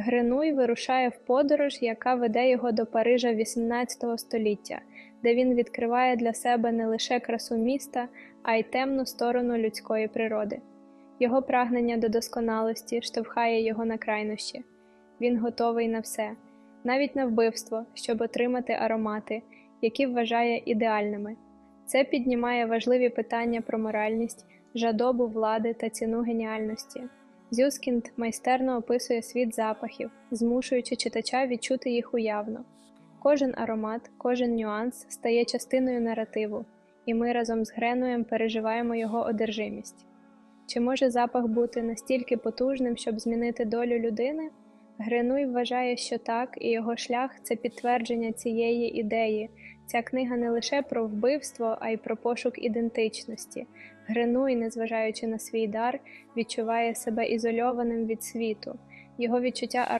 Гринуй вирушає в подорож, яка веде його до Парижа 18 століття, де він відкриває для себе не лише красу міста, а й темну сторону людської природи. Його прагнення до досконалості штовхає його на крайнощі. Він готовий на все, навіть на вбивство, щоб отримати аромати, які вважає ідеальними. Це піднімає важливі питання про моральність, жадобу влади та ціну геніальності. Зюскінд майстерно описує світ запахів, змушуючи читача відчути їх уявно. Кожен аромат, кожен нюанс стає частиною наративу, і ми разом з Гренуєм переживаємо його одержимість. Чи може запах бути настільки потужним, щоб змінити долю людини? Гренуй вважає, що так, і його шлях це підтвердження цієї ідеї. Ця книга не лише про вбивство, а й про пошук ідентичності. Гренуй, незважаючи на свій дар, відчуває себе ізольованим від світу. Його відчуття